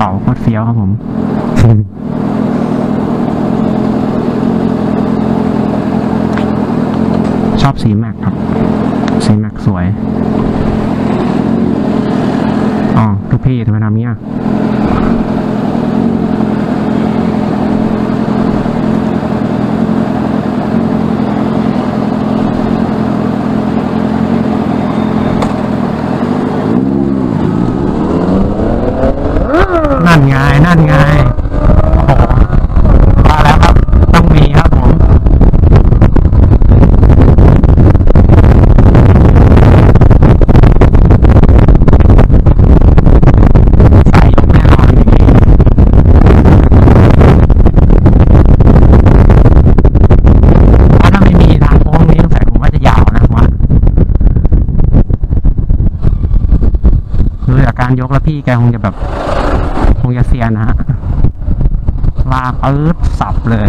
ตรเฟี้ยวครับผมชอบสีแม็กครับ สีแม็กสวย อ๋อทุกพี่ทำไมทำเนี้ย นั่นไงนั่นไงโอ้โหมาแล้วครับ ต้องมีครับผม ใสายยกแน่นอนอย่างนี้เพราะถ้าไม่มีทางโค้งนี้สงสัยผมว่าจะยาวนะผมว่าดูจากการยกแล้วพี่แกคงจะแบบ คงจะเซียนะฮะลากปื๊ดสับเลย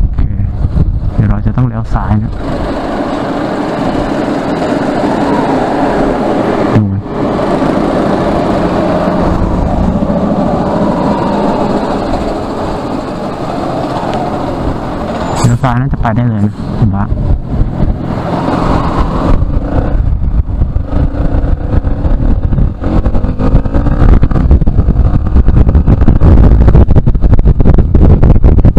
โอเค เดี๋ยวเราจะ ต้องเลี้ยวซ้ายนะเลี้ยวซ้ายน่าจะไปได้เลยนะผมว่า